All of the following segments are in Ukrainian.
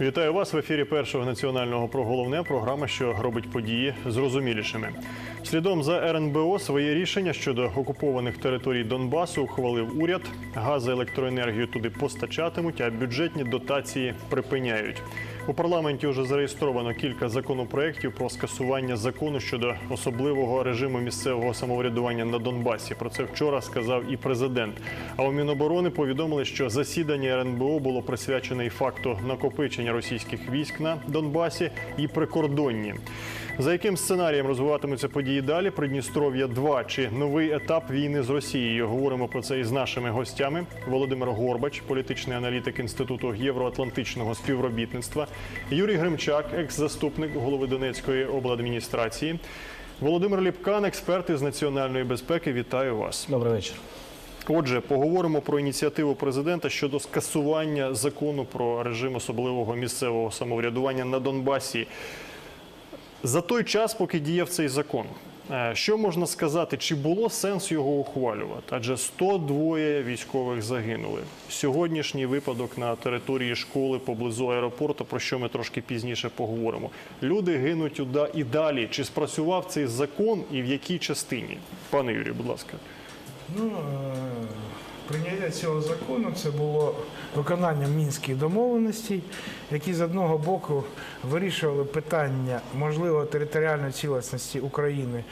Вітаю вас в ефірі першого національного про головне програма, що робить події зрозумілішими. Слідом за РНБО своє рішення щодо окупованих територій Донбасу ухвалив уряд. Газ електроенергію туди постачатимуть, а бюджетні дотації припиняють. У парламенті вже зареєстровано кілька законопроєктів про скасування закону щодо особливого режиму місцевого самоврядування на Донбасі. Про це вчора сказав і президент. А у Міноборони повідомили, що засідання РНБО було присвячене і факту накопичення російських військ на Донбасі і прикордонні. За яким сценарієм розвиватимуться події далі? Придністров'я 2 чи новий етап війни з Росією? Говоримо про це із нашими гостями. Володимир Горбач, політичний аналітик інституту євроатлантичного співробітництва, Юрій Гримчак, екс-заступник голови Донецької обладміністрації. Володимир Ліпкан, експерт із національної безпеки. Вітаю вас. Добрий вечір. Отже, поговоримо про ініціативу президента щодо скасування закону про режим особливого місцевого самоврядування на Донбасі. За той час, поки діяв цей закон, е, що можна сказати, чи було сенс його ухвалювати? Адже 102 військових загинули. Сьогоднішній випадок на території школи поблизу аеропорту, про що ми трошки пізніше поговоримо. Люди гинуть і далі. Чи спрацював цей закон і в якій частині? Пане Юрію, будь ласка. Ну, е, прийняття цього закону це було виконанням мінських домовленостей, які з одного боку вирішували питання можливо територіальної цілісності України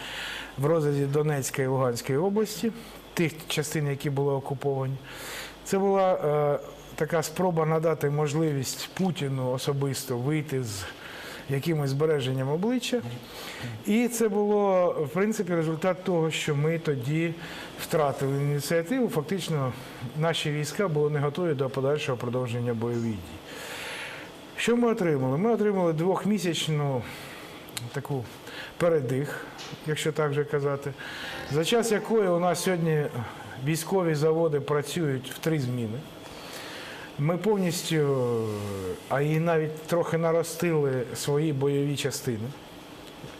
в розрізі Донецької і Луганської області, тих частин, які були окуповані. Це була е, така спроба надати можливість Путіну особисто вийти з якимось збереженням обличчя. І це було в принципі результат того, що ми тоді втратили ініціативу. Фактично, наші війська були не готові до подальшого продовження бойових дій. Що ми отримали? Ми отримали двохмісячну таку передих, якщо так вже казати, за час якої у нас сьогодні військові заводи працюють в три зміни. Ми повністю, а і навіть трохи наростили свої бойові частини,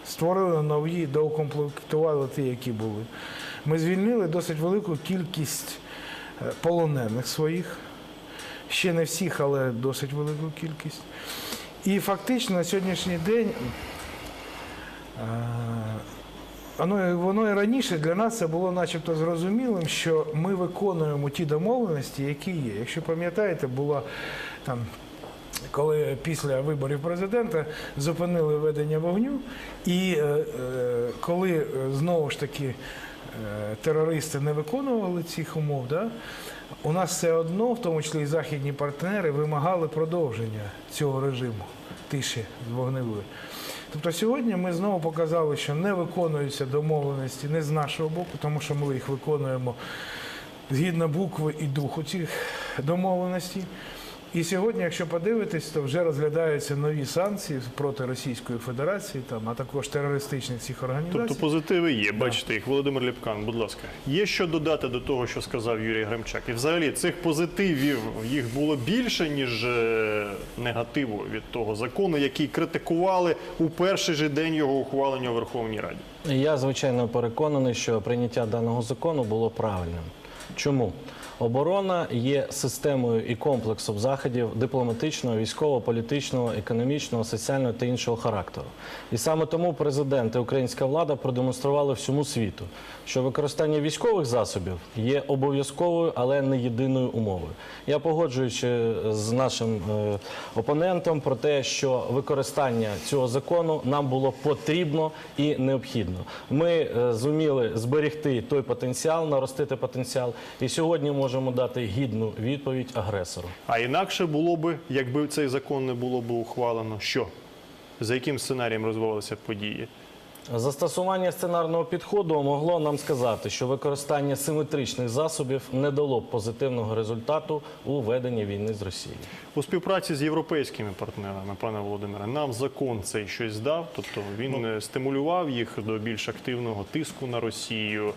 створили нові, доукомплектували ті, які були. Ми звільнили досить велику кількість е, полонених своїх, ще не всіх, але досить велику кількість. І фактично на сьогоднішній день е, Воно, воно і раніше для нас це було начебто зрозумілим, що ми виконуємо ті домовленості, які є. Якщо пам'ятаєте, була там. Коли після виборів президента зупинили ведення вогню, і е, е, коли е, знову ж таки е, терористи не виконували цих умов, да, у нас все одно, в тому числі і західні партнери, вимагали продовження цього режиму тиші вогневої. Тобто сьогодні ми знову показали, що не виконуються домовленості не з нашого боку, тому що ми їх виконуємо згідно букви і духу цих домовленостей. І сьогодні, якщо подивитись, то вже розглядаються нові санкції проти Російської Федерації, там, а також терористичних цих організацій. Тобто позитиви є, бачите їх. Володимир Ліпкан, будь ласка. Є що додати до того, що сказав Юрій Гремчак? І взагалі цих позитивів їх було більше, ніж е, негативу від того закону, який критикували у перший же день його ухвалення у Верховній Раді. Я звичайно переконаний, що прийняття даного закону було правильним. Чому? Оборона є системою і комплексом заходів дипломатичного, військового, політичного, економічного, соціального та іншого характеру. І саме тому президент і українська влада продемонстрували всьому світу, що використання військових засобів є обов'язковою, але не єдиною умовою. Я погоджуючи з нашим е, опонентом про те, що використання цього закону нам було потрібно і необхідно. Ми е, зуміли зберегти той потенціал, наростити потенціал, і сьогодні можемо дати гідну відповідь агресору. А інакше було би, якби цей закон не було б ухвалено, що? За яким сценарієм розвивалися події? Застосування сценарного підходу могло нам сказати, що використання симетричних засобів не дало б позитивного результату у веденні війни з Росією. У співпраці з європейськими партнерами, пане Володимире, нам закон цей щось дав, тобто він е, стимулював їх до більш активного тиску на Росію.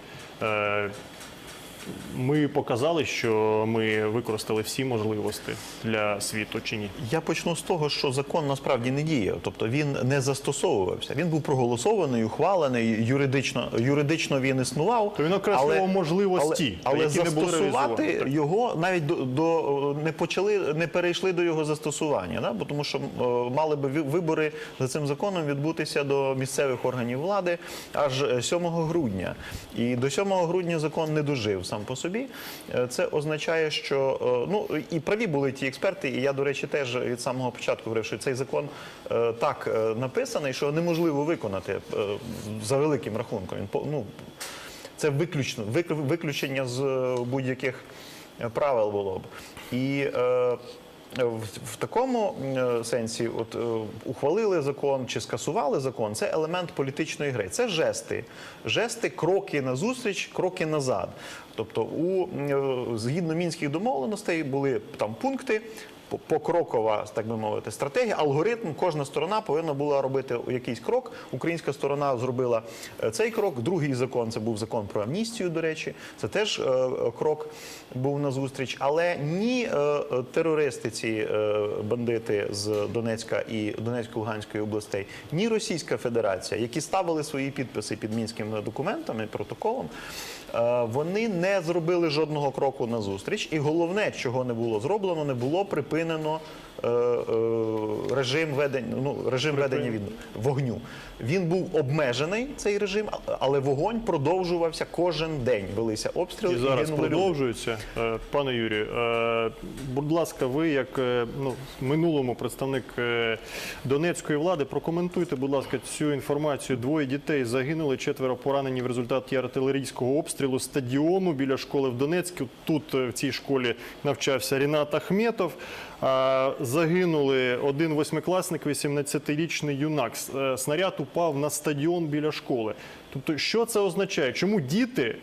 Е, ми показали, що ми використали всі можливості для світу чи ні? Я почну з того, що закон насправді не діяв, тобто він не застосовувався. Він був проголосований, ухвалений, юридично, юридично він існував. То він окреслював можливості, але, але які не були застосувати його навіть до, до не почали, не перейшли до його застосування. Да? Бо тому що е, мали би вибори за цим законом відбутися до місцевих органів влади аж е, 7 грудня. І до 7 грудня закон не дожив сам по собі. Е, Це означає, що е, ну і праві були ті експерти, і я, до речі, теж від самого початку говорив, що цей закон е, так написаний, що неможливо виконати за великим рахунком. Ну, це виключно виключення з будь-яких правил було б. І в, такому е, сенсі, от е, ухвалили закон чи скасували закон, це елемент політичної гри. Це жести, жести, кроки назустріч, кроки назад. Тобто, у е, згідно мінських домовленостей були там пункти. По- Покрокова, так би мовити, стратегія, алгоритм. Кожна сторона повинна була робити якийсь крок. Українська сторона зробила е, цей крок. Другий закон це був закон про амністію. До речі, це теж е, крок був на зустріч. Але ні е, терористи, ці бандити з Донецька і Донецько-Луганської областей, ні Російська Федерація, які ставили свої підписи під мінськими документами, протоколом. Е, Вони не зробили жодного кроку на зустріч, і головне, чого не було зроблено, не було припинено е, е, режим ведення, ну режим ведення вогню. Він був обмежений цей режим, але вогонь продовжувався кожен день. Велися обстріли І зараз гинули люди. продовжується. Е, Пане Юрію, е, будь ласка, ви як е, ну, минулому представник донецької влади, прокоментуйте, будь ласка, цю інформацію. Двоє дітей загинули, четверо поранені в результаті артилерійського обстрілу стадіону біля школи в Донецьку. Тут в цій школі навчався Рінат Ахметов. Загинули один восьмикласник, 18-річний юнак. Е, Снаряд упав на стадіон біля школи. Тобто, що це означає? Чому діти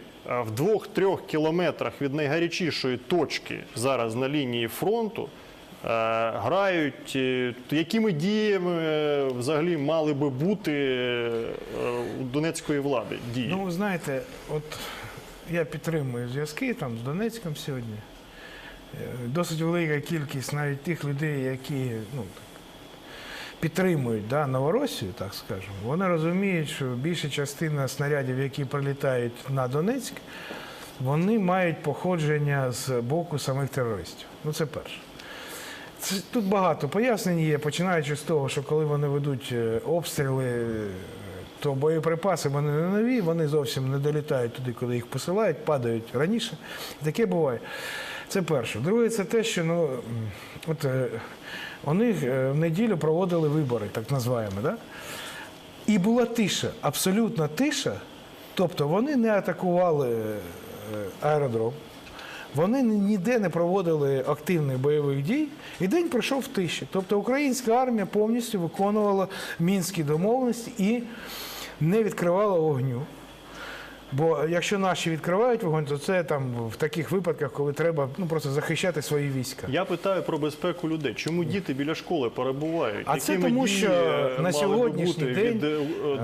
в двох-трьох кілометрах від найгарячішої точки зараз на лінії фронту е, грають? е, Якими діями е, взагалі мали би бути е, у донецької влади дії? Ну, знаєте, от я підтримую зв'язки там з Донецьком сьогодні. Досить велика кількість навіть тих людей, які ну, підтримують да, Новоросію, так скажемо, вони розуміють, що більша частина снарядів, які прилітають на Донецьк, вони мають походження з боку самих терористів. Ну, це перше. Це, тут багато пояснень є, починаючи з того, що коли вони ведуть е, обстріли, е, то боєприпаси вони не нові, вони зовсім не долітають туди, куди їх посилають, падають раніше. Таке буває. Це перше. Друге, це те, що ну, от, е, вони е, в неділю проводили вибори, так називаємо. Да? І була тиша, абсолютна тиша. Тобто вони не атакували е, аеродром, вони ніде не проводили активних бойових дій, і день пройшов в тиші. Тобто українська армія повністю виконувала мінські домовленості і не відкривала вогню. Бо якщо наші відкривають вогонь, то це там в таких випадках, коли треба ну, просто захищати свої війська. Я питаю про безпеку людей. Чому діти біля школи перебувають? А це Якими тому, що на сьогоднішній день, від е,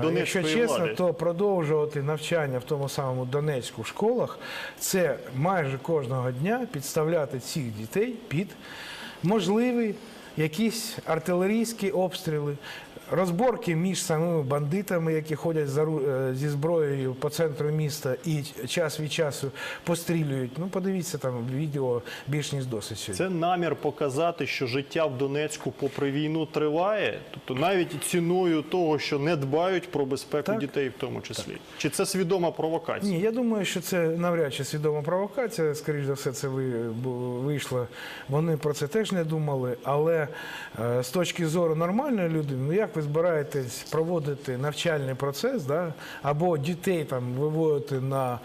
е, якщо чесно, влади? то продовжувати навчання в тому самому Донецьку в школах, це майже кожного дня підставляти цих дітей під можливі якісь артилерійські обстріли, розборки між самими бандитами, які ходять за е, зі зброєю по центру міста і час від часу пострілюють. Ну, подивіться там відео більш ніж досить сьогодні. Це намір показати, що життя в Донецьку попри війну триває, тобто навіть ціною того, що не дбають про безпеку Так. дітей, в тому числі. Чи це свідома провокація? Ні, я думаю, що це навряд чи свідома провокація. Скоріш за все, це ви- вийшло. Вони про це теж не думали. Але е, з точки зору нормальної людини, ну як ви збираєтесь проводити навчальний процес, да? або дітей там виводити на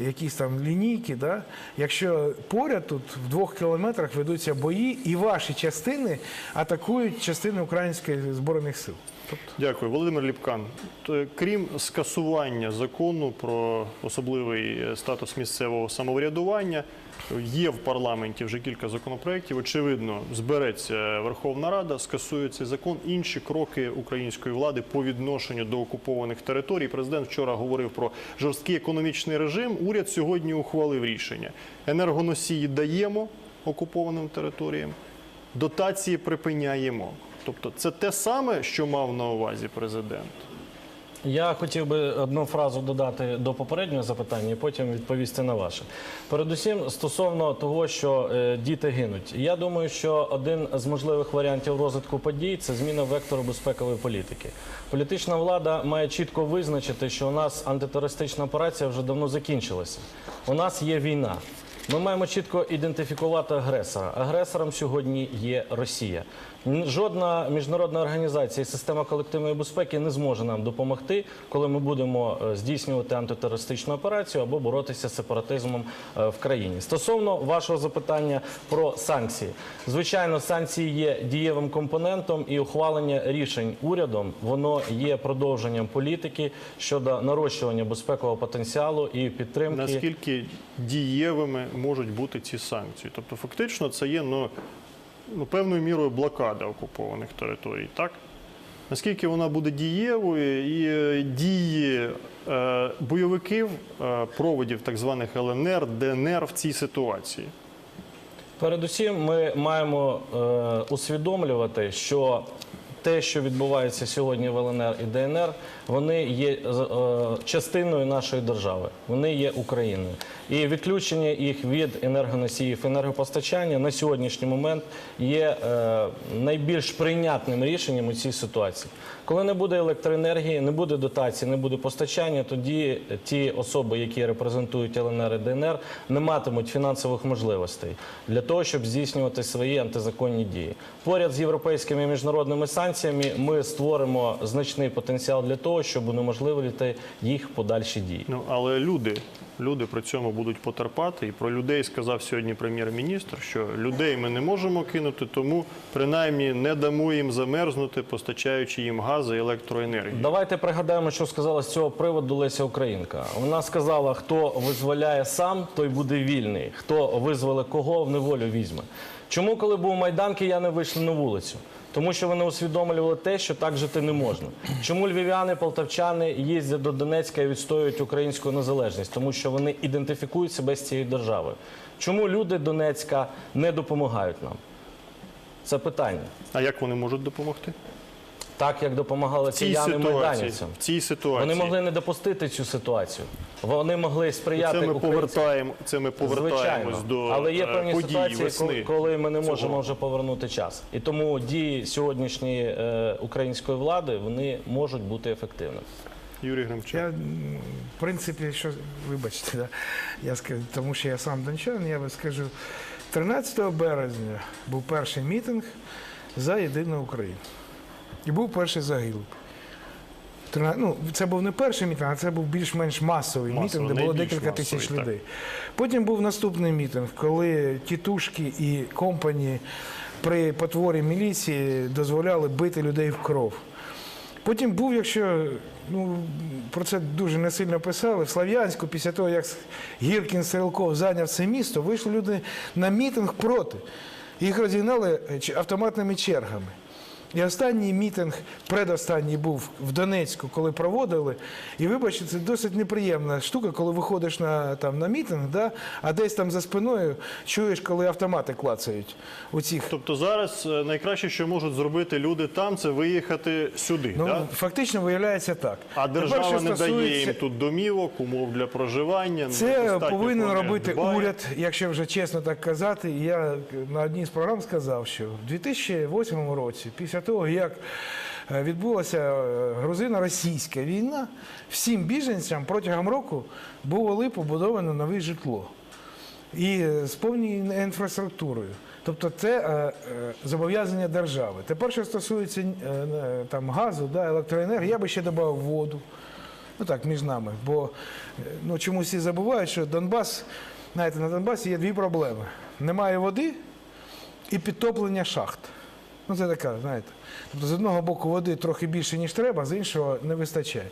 якісь там лінійки, да? якщо поряд тут в двох кілометрах ведуться бої, і ваші частини атакують частини українських збройних сил. Тобто Дякую, Володимир Ліпкан. Крім скасування закону про особливий е, статус місцевого самоврядування, Є в парламенті вже кілька законопроєктів. Очевидно, збереться Верховна Рада, скасує цей закон. Інші кроки української влади по відношенню до окупованих територій. Президент вчора говорив про жорсткий економічний режим. Уряд сьогодні ухвалив рішення. Енергоносії даємо окупованим територіям, дотації припиняємо. Тобто, це те саме, що мав на увазі президент. Я хотів би одну фразу додати до попереднього запитання і потім відповісти на ваше. Передусім, стосовно того, що е, діти гинуть. Я думаю, що один з можливих варіантів розвитку подій це зміна вектору безпекової політики. Політична влада має чітко визначити, що у нас антитерористична операція вже давно закінчилася. У нас є війна. Ми маємо чітко ідентифікувати агресора. Агресором сьогодні є Росія. Жодна міжнародна організація і система колективної безпеки не зможе нам допомогти, коли ми будемо е, здійснювати антитерористичну операцію або боротися з сепаратизмом е, в країні. Стосовно вашого запитання про санкції, звичайно, санкції є дієвим компонентом, і ухвалення рішень урядом воно є продовженням політики щодо нарощування безпекового потенціалу і підтримки. Наскільки дієвими можуть бути ці санкції? Тобто, фактично, це є ну, ну, певною мірою блокада окупованих територій, так? Наскільки вона буде дієвою і е, дії е, бойовиків, е, проводів так званих ЛНР, ДНР в цій ситуації? Передусім, ми маємо е, усвідомлювати, що те, що відбувається сьогодні в ЛНР і ДНР, вони є е, частиною нашої держави, вони є Україною. І відключення їх від енергоносіїв енергопостачання на сьогоднішній момент є е, найбільш прийнятним рішенням у цій ситуації. Коли не буде електроенергії, не буде дотації, не буде постачання, тоді ті особи, які репрезентують ЛНР і ДНР, не матимуть фінансових можливостей для того, щоб здійснювати свої антизаконні дії. Поряд з європейськими і міжнародними санкціями ми створимо значний потенціал для того, щоб унеможливити їх подальші дії. Ну, але люди, люди при цьому будуть потерпати. І про людей сказав сьогодні прем'єр-міністр, що людей ми не можемо кинути, тому принаймні не дамо їм замерзнути, постачаючи їм газ і електроенергію. Давайте пригадаємо, що сказала з цього приводу Леся Українка. Вона сказала: хто визволяє сам, той буде вільний. Хто визволе кого в неволю візьме. Чому, коли був майдан, кияни вийшли на вулицю? Тому що вони усвідомлювали те, що так жити не можна. Чому львів'яни, полтавчани їздять до Донецька і відстоюють українську незалежність? Тому що вони ідентифікують себе з цією державою. Чому люди Донецька не допомагають нам? Це питання. А як вони можуть допомогти? Так як допомагали кияни майданівцям. В цій ситуації. Вони могли не допустити цю ситуацію. Вони могли сприяти це ми українцям. повертаємо. Це ми повертаємось Звичайно. до але є е, певні подій ситуації, весни. коли, ми не цього можемо вже повернути час. І тому дії сьогоднішньої е, української влади вони можуть бути ефективними. Юрій Гримчак. Я, в принципі, що вибачте, да, я скажу, тому що я сам дончан, я вам скажу, 13 березня був перший мітинг за єдину Україну. І був перший загиблий. Ну, це був не перший мітинг, а це був більш-менш масовий Масовий, мітинг, де було декілька масовий, тисяч так. людей. Потім був наступний мітинг, коли тітушки і компані при потворі міліції дозволяли бити людей в кров. Потім був, якщо ну, про це дуже не сильно писали, в Слав'янську, після того, як Гіркін Стрелков зайняв це місто, вийшли люди на мітинг проти. Їх розігнали е, автоматними чергами. І останній мітинг, предостанній був в Донецьку, коли проводили. І вибачте, це досить неприємна штука, коли виходиш на, там, на мітинг, да, а десь там за спиною чуєш, коли автомати клацають у цих Тобто зараз е, найкраще, що можуть зробити люди там, це виїхати сюди. Ну, да? фактично виявляється так. А держава що не дає їм тут домівок, умов для проживання. Це повинен робити дбає. уряд, якщо вже чесно так казати. Я на одній з програм сказав, що в 2008 році, після того, як е, відбулася е, грузино-російська війна, всім біженцям протягом року було побудовано нове житло. І е, з повною інфраструктурою. Тобто це е, е, зобов'язання держави. Тепер, що стосується е, е, там, газу, да, електроенергії, я би ще додав воду. Ну так, між нами. Бо е, ну, чомусь всі забувають, що Донбас, знаєте, на Донбасі є дві проблеми: немає води і підтоплення шахт. Ну, це така, знаєте. Тобто, з одного боку, води трохи більше, ніж треба, з іншого не вистачає.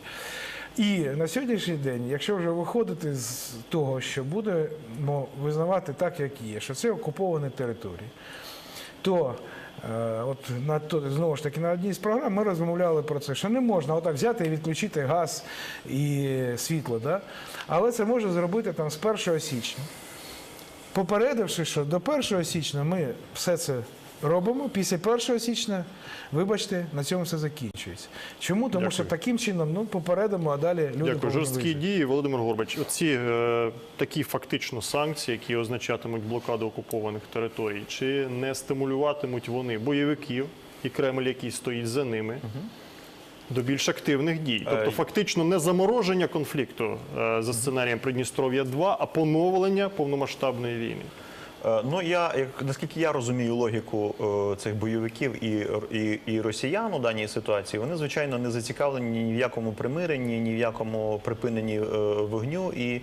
І на сьогоднішній день, якщо вже виходити з того, що будемо визнавати так, як є, що це окуповані території, то е, от на знову ж таки на одній з програм ми розмовляли про це, що не можна отак взяти і відключити газ і світло, да? але це можна зробити там з 1 січня. Попередивши, що до 1 січня ми все це робимо, після 1 січня, вибачте, на цьому все закінчується. Чому? Тому Дякую. що таким чином ну, попередимо, а далі люди Дякую. Жорсткі вижити. дії, Володимир Горбач. Оці е, такі фактично санкції, які означатимуть блокаду окупованих територій, чи не стимулюватимуть вони бойовиків і Кремль, який стоїть за ними, до більш активних дій? Тобто, Е, фактично, не замороження конфлікту е, за сценарієм Придністров'я 2 а поновлення повномасштабної війни. Е, Ну я як наскільки я розумію логіку е, цих бойовиків і, і, і росіян у даній ситуації, вони звичайно не зацікавлені ні в якому примиренні, ні в якому припиненні е, вогню і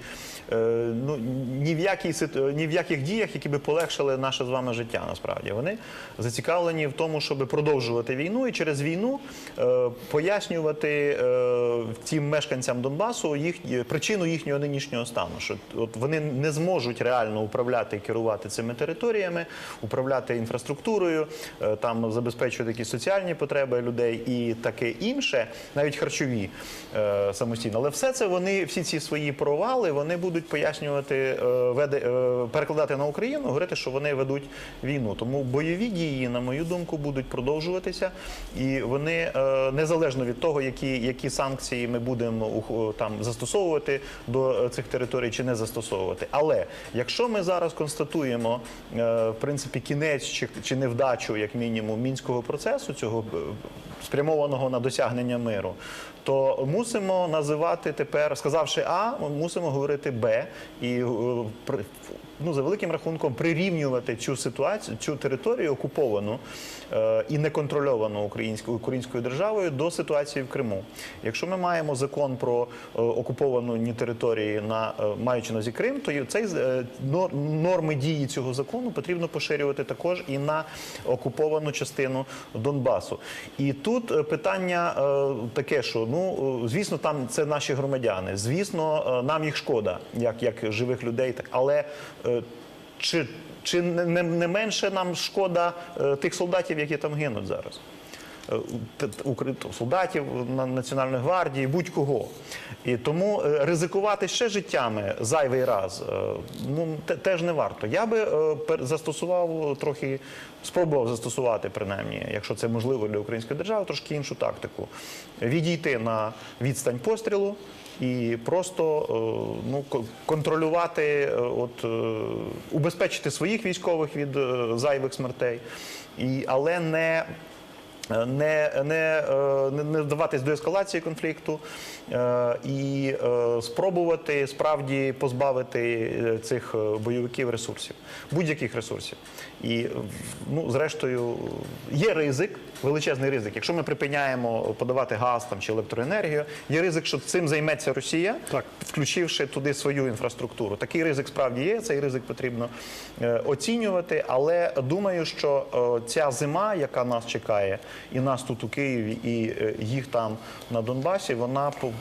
ну ні в якій ні в яких діях, які би полегшили наше з вами життя. Насправді вони зацікавлені в тому, щоб продовжувати війну і через війну пояснювати тим мешканцям Донбасу їх причину їхнього нинішнього стану. Що от вони не зможуть реально управляти і керувати цими територіями, управляти інфраструктурою, е, там забезпечувати якісь соціальні потреби людей і таке інше, навіть харчові е, самостійно. Але все це вони, всі ці свої провали, вони будуть пояснювати, е, веде, перекладати на Україну, говорити, що вони ведуть війну. Тому бойові дії, на мою думку, будуть продовжуватися, і вони незалежно від того, які, які санкції ми будемо там застосовувати до цих територій чи не застосовувати. Але якщо ми зараз констатуємо е, в принципі кінець чи, чи невдачу, як мінімум, мінського процесу, цього е, спрямованого на досягнення миру, то мусимо називати тепер, сказавши А, мусимо говорити Б і е, ну, за великим рахунком прирівнювати цю ситуацію, цю територію окуповану е, і неконтрольовану українською українською державою до ситуації в Криму. Якщо ми маємо закон про е, окуповані території, на е, маючи на Крим, то цей е, нор- норми дії цього закону потрібно поширювати також і на окуповану частину Донбасу. І тут е, питання е, таке, що ну е, звісно, там це наші громадяни. Звісно, е, нам їх шкода, як, як живих людей, так але чи, чи не, не- менше нам шкода е, тих солдатів, які там гинуть зараз? Е, солдатів Національної гвардії, будь-кого. І тому е, ризикувати ще життями зайвий раз е, ну, теж не варто. Я би е, застосував трохи, спробував застосувати, принаймні, якщо це можливо для української держави, трошки іншу тактику. Відійти на відстань пострілу. І просто е, ну, контролювати, е, от, е, убезпечити своїх військових від зайвих смертей, і, але не не, не, не, вдаватись до ескалації конфлікту і спробувати справді позбавити цих бойовиків ресурсів, будь-яких ресурсів. І ну, зрештою, є ризик, величезний ризик. Якщо ми припиняємо подавати газ там, чи електроенергію, є ризик, що цим займеться Росія, Так. включивши туди свою інфраструктуру. Такий ризик справді є, цей ризик потрібно е, оцінювати. Але думаю, що е, ця зима, яка нас чекає, і нас тут у Києві, і е, їх там на Донбасі, вона пов-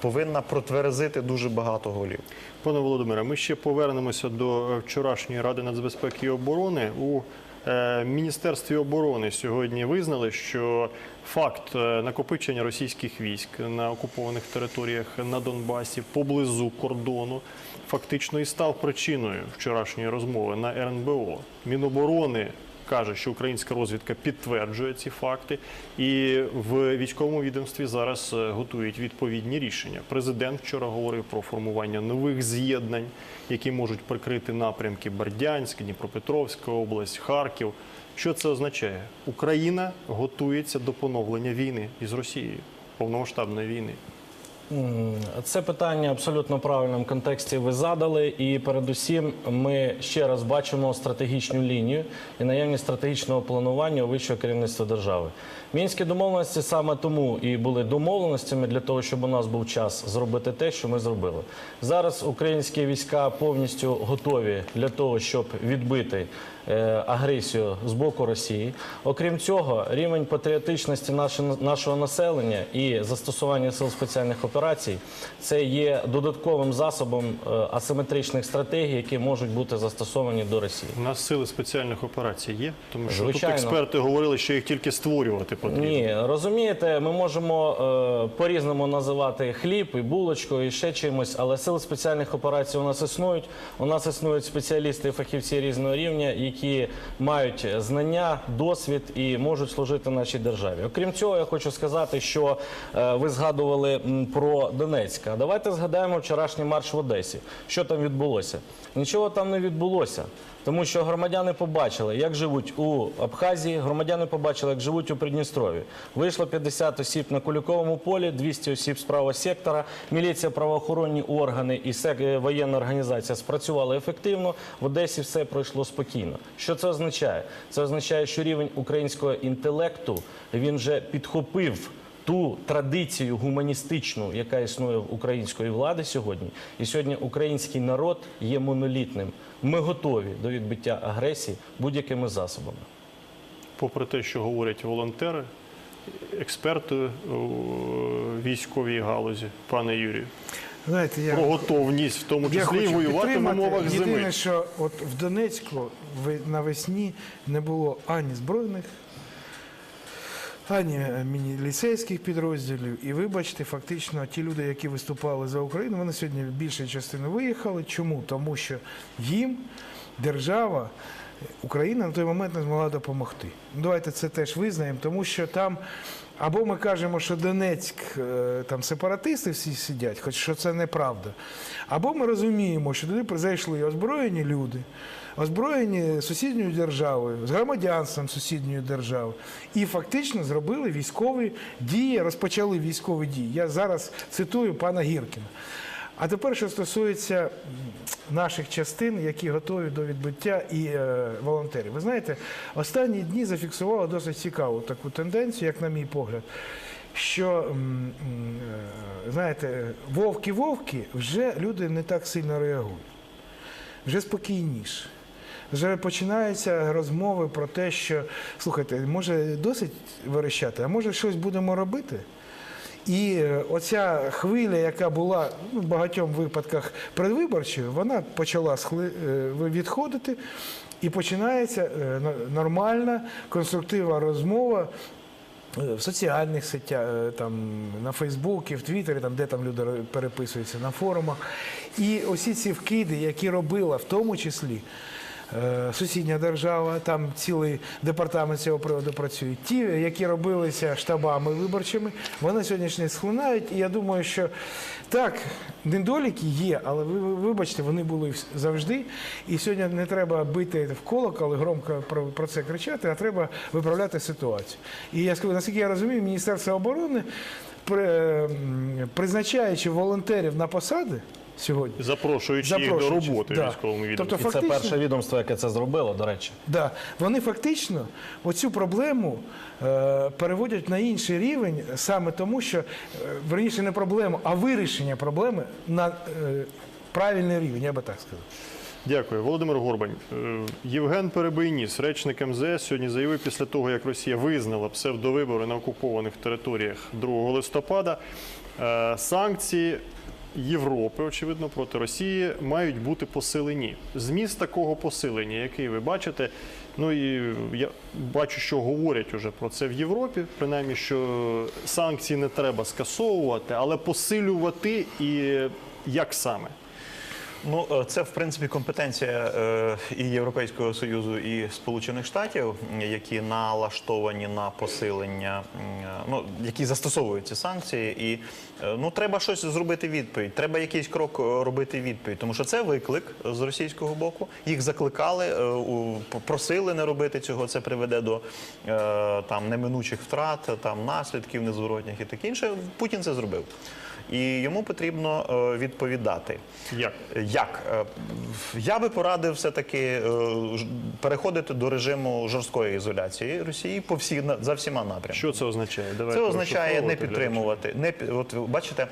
повинна протверезити дуже багато голів. Пане Володимире, ми ще повернемося до вчорашньої ради нацбезпеки і оборони. У е, Міністерстві оборони сьогодні визнали, що факт е, накопичення російських військ на окупованих територіях на Донбасі поблизу кордону фактично і став причиною вчорашньої розмови на РНБО. Міноборони каже, що українська розвідка підтверджує ці факти, і в військовому відомстві зараз е, готують відповідні рішення. Президент вчора говорив про формування нових з'єднань, які можуть прикрити напрямки Бердянськ, Дніпропетровська область, Харків. Що це означає? Україна готується до поновлення війни із Росією, повномасштабної війни. Це питання абсолютно в правильному контексті ви задали, і передусім ми ще раз бачимо стратегічну лінію і наявність стратегічного планування вищого керівництва держави. Мінські домовленості саме тому і були домовленостями для того, щоб у нас був час зробити те, що ми зробили. Зараз українські війська повністю готові для того, щоб відбити е, агресію з боку Росії. Окрім цього, рівень патріотичності нашого населення і застосування сил спеціальних операцій це є додатковим засобом е, асиметричних стратегій, які можуть бути застосовані до Росії. У нас сили спеціальних операцій є, тому що Звичайно. тут експерти говорили, що їх тільки створювати потрібно. Ні, розумієте, ми можемо е, по-різному називати хліб і булочку і ще чимось, але сили спеціальних операцій у нас існують. У нас існують спеціалісти і фахівці різного рівня, які мають знання, досвід і можуть служити нашій державі. Окрім цього, я хочу сказати, що е, ви згадували про Донецьк. Давайте згадаємо вчорашній марш в Одесі. Що там відбулося? Нічого там не відбулося. Тому що громадяни побачили, як живуть у Абхазії, громадяни побачили, як живуть у Придністрові. Вийшло 50 осіб на Куликовому полі, 200 осіб з правого сектора. Міліція, правоохоронні органи і е, воєнна організація спрацювали ефективно. В Одесі все пройшло спокійно. Що це означає? Це означає, що рівень українського інтелекту він вже підхопив ту традицію гуманістичну, яка існує в української влади сьогодні, і сьогодні український народ є монолітним. Ми готові до відбиття агресії будь-якими засобами. Попри те, що говорять волонтери, експерти у військовій галузі, пане Юрію, Знаєте, я про готовність, в тому числі і воювати в умовах Єдине, що от в Донецьку навесні не було ані збройних, ані е, міліцейських підрозділів. І вибачте, фактично ті люди, які виступали за Україну, вони сьогодні більша частина виїхали. Чому? Тому що їм держава. Україна на той момент не змогла допомогти. Давайте це теж визнаємо, тому що там або ми кажемо, що Донецьк е, там сепаратисти всі сидять, хоч що це неправда. Або ми розуміємо, що туди зайшли озброєні люди, озброєні сусідньою державою, з громадянством сусідньої держави, і фактично зробили військові дії, розпочали військові дії. Я зараз цитую пана Гіркіна. А тепер, що стосується наших частин, які готові до відбиття і е, волонтерів. Ви знаєте, останні дні зафіксували досить цікаву таку тенденцію, як на мій погляд, що е, знаєте, вовки-вовки вже люди не так сильно реагують, вже спокійніше. Вже починаються розмови про те, що слухайте, може досить верещати, а може щось будемо робити. І е, оця хвиля, яка була ну, в багатьом випадках предвиборчою, вона почала е, відходити, і починається е, нормальна, конструктивна розмова. В соціальних сетях, там, на Фейсбуці, в Твіттері, там, де там люди переписуються на форумах. І усі ці вкиди, які робила в тому числі сусідня держава, там цілий департамент цього приводу працює. Ті, які робилися штабами виборчими, вони сьогоднішні схлинають. І я думаю, що так, недоліки є, але ви ви- вибачте, вони були завжди. І сьогодні не треба бити в колокол і громко про це кричати, а треба виправляти ситуацію. І я скажу, наскільки я розумію, Міністерство оборони, призначаючи волонтерів на посади сьогодні. Запрошуючи їх до роботи да. військовому відомстві. Тобто І це перше відомство, яке це зробило, до речі. Да, вони фактично оцю проблему е, переводять на інший рівень саме тому, що е, верніше не проблему, а вирішення проблеми на е, правильний рівень, я би так сказав. Дякую, Володимир Горбань. Е, Євген Перебийніс, речник МЗС, сьогодні заявив після того, як Росія визнала псевдовибори на окупованих територіях 2 листопада, е, санкції Європи, очевидно, проти Росії мають бути посилені. Зміст такого посилення, який ви бачите, ну і я бачу, що говорять уже про це в Європі, принаймні, що санкції не треба скасовувати, але посилювати і як саме. Ну, е, це в принципі компетенція е, і Європейського союзу, і Сполучених Штатів, які налаштовані на посилення, е, ну які застосовують ці санкції, і ну треба щось зробити відповідь. Треба якийсь крок робити відповідь, тому що це виклик з російського боку. Їх закликали, просили не робити цього. Це приведе до там неминучих втрат, там наслідків незворотніх і таке інше. Путін це зробив. І йому потрібно е, відповідати. Як? Як? Е, Я би порадив все-таки е, переходити до режиму жорсткої ізоляції Росії по всі, за всіма напрямками. Що це означає? Давай Це означає не підтримувати. Не, от бачите,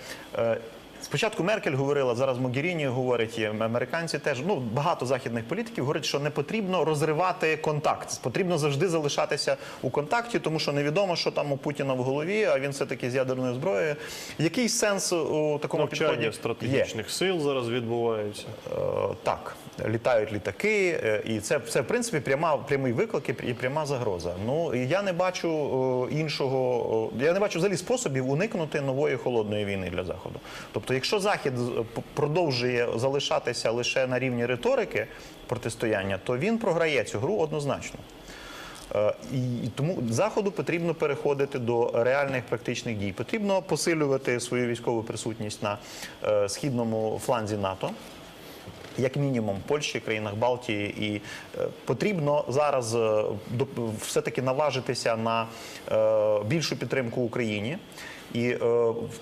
Спочатку Меркель говорила, зараз Могеріні говорить, і американці теж. Ну багато західних політиків говорять, що не потрібно розривати контакт. Потрібно завжди залишатися у контакті, тому що невідомо, що там у Путіна в голові, а він все таки з ядерною зброєю. Який сенс у такому Навчання підході є? стратегічних сил зараз відбуваються. Е, так, літають літаки, е, і це, це в принципі пряма, прямий виклик і пряма загроза. Ну я не бачу е, іншого, е, я не бачу взагалі способів уникнути нової холодної війни для заходу. Тобто, якщо захід продовжує залишатися лише на рівні риторики протистояння, то він програє цю гру однозначно. І тому заходу потрібно переходити до реальних практичних дій. Потрібно посилювати свою військову присутність на східному фланзі НАТО. Як мінімум, Польщі, країнах Балтії, і е, потрібно зараз е, все-таки наважитися на е, більшу підтримку Україні. І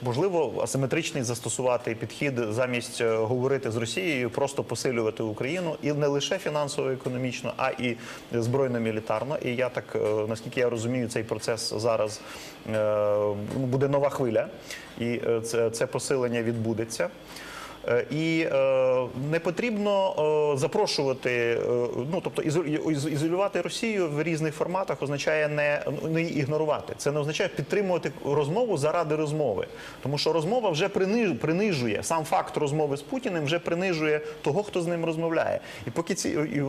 можливо асиметричний застосувати підхід замість говорити з Росією, просто посилювати Україну і не лише фінансово, економічно, а і збройно-мілітарно. І я так, наскільки я розумію, цей процес зараз буде нова хвиля, і це, це посилення відбудеться. Е, І е, не потрібно е, запрошувати, ну тобто ізо- ізолювати Росію в різних форматах означає не, не ігнорувати. Це не означає підтримувати розмову заради розмови, тому що розмова вже приниж- принижує сам факт розмови з Путіним, вже принижує того, хто з ним розмовляє. І поки ці і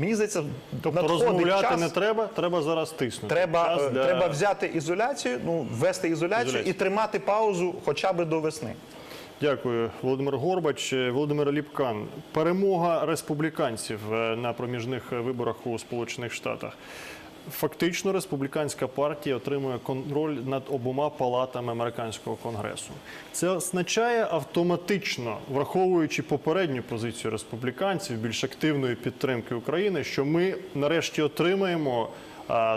мені здається, Тобто розмовляти час, не треба, треба зараз тиснути. Треба, Час для- треба взяти ізоляцію, ну ввести ізоляцію, Ізоляцію. і тримати паузу хоча б до весни. Дякую, Володимир Горбач. Е, Володимир Ліпкан. Перемога республіканців е, на проміжних виборах у Сполучених Штатах. Фактично, республіканська партія отримує контроль над обома палатами американського конгресу. Це означає автоматично, враховуючи попередню позицію республіканців більш активної підтримки України, що ми нарешті отримаємо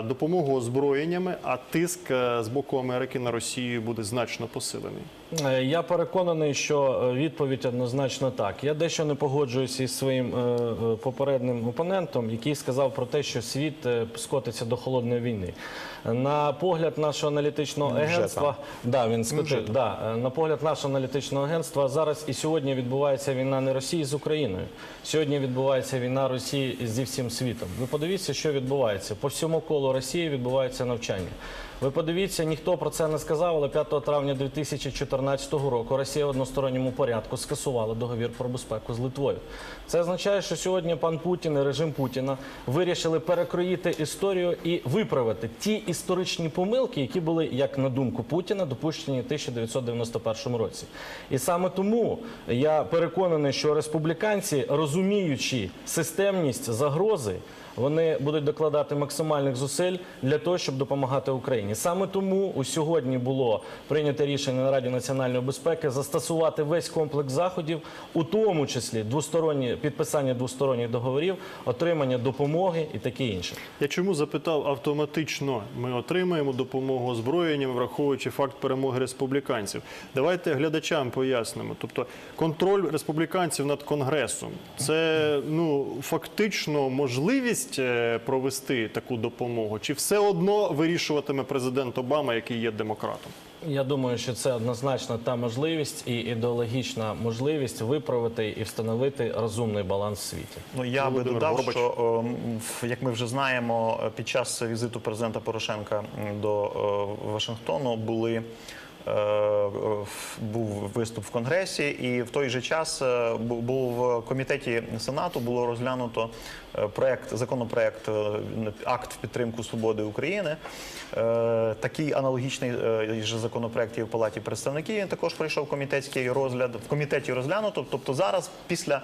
допомогу озброєннями, а тиск е, з боку Америки на Росію буде значно посилений. Е, Я переконаний, що е, відповідь однозначно так. Я дещо не погоджуюся із своїм е, попереднім опонентом, який сказав про те, що світ скотиться до холодної війни. На погляд нашого аналітичного агентства, да, він скотив, да, на погляд нашого аналітичного агентства, зараз і сьогодні відбувається війна не Росії з Україною. Сьогодні відбувається війна Росії зі всім світом. Ви подивіться, що відбувається. По всьому колу Росії відбувається навчання. Ви подивіться, ніхто про це не сказав, але 5 травня 2014 року Росія в односторонньому порядку скасувала договір про безпеку з Литвою. Це означає, що сьогодні пан Путін і режим Путіна вирішили перекроїти історію і виправити ті історичні помилки, які були, як на думку Путіна, допущені в 1991 році. І саме тому я переконаний, що республіканці, розуміючи системність загрози, вони будуть докладати максимальних зусиль для того, щоб допомагати Україні. Саме тому у сьогодні було прийнято рішення на Раді національної безпеки застосувати весь комплекс заходів, у тому числі двосторонні підписання двосторонніх договорів, отримання допомоги і таке інше. Я чому запитав автоматично? Ми отримаємо допомогу озброєнням, враховуючи факт перемоги республіканців. Давайте глядачам пояснимо. Тобто, контроль республіканців над конгресом це ну фактично можливість е, провести таку допомогу, чи все одно вирішуватиме президент Обама, який є демократом? Я думаю, що це однозначно та можливість і ідеологічна можливість виправити і встановити розумний баланс в світі. Ну я би додав, Горбач. що ем, в- як ми вже знаємо, е, під час візиту президента Порошенка до е, Вашингтону були. Е, Був виступ в конгресі, і в той же час е, був в комітеті сенату було розглянуто е, проект, законопроект, акт в підтримку свободи України. Такий аналогічний же законопроект є в палаті представників. Він також пройшов комітетський розгляд. В комітеті розглянуто. Тобто зараз, після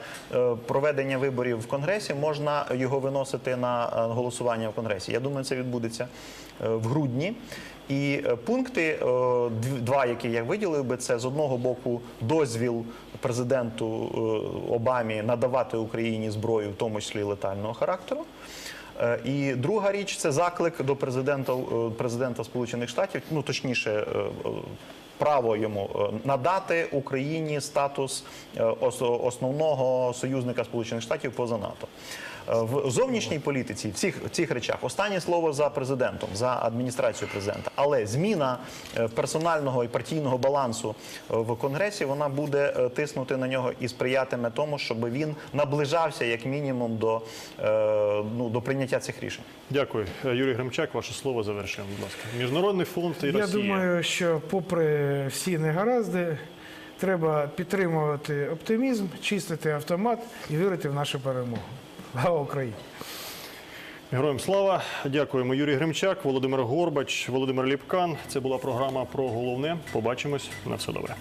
проведення виборів в конгресі, можна його виносити на голосування в конгресі. Я думаю, це відбудеться в грудні. І е, пункти, е, два, які я виділив би, це з одного боку дозвіл президенту е, Обамі надавати Україні зброю, в тому числі летального характеру. І друга річ це заклик до президента, президента Сполучених Штатів, ну точніше, право йому надати Україні статус основного союзника Сполучених Штатів поза НАТО. Е, В зовнішній політиці, в цих, цих речах, останнє слово за президентом, за адміністрацією президента. Але зміна е, персонального і партійного балансу е, в Конгресі вона буде тиснути на нього і сприятиме тому, щоб він наближався як мінімум до, ну, до прийняття цих рішень. Дякую. Юрій Гремчак, ваше слово завершуємо, будь ласка. Міжнародний фонд і Я Росія. думаю, що попри всі негаразди, треба підтримувати оптимізм, чистити автомат і вірити в нашу перемогу. Слава Україні! Героям слава. Дякуємо. Юрій Гремчак, Володимир Горбач, Володимир Ліпкан. Це була програма про головне. Побачимось. На все добре.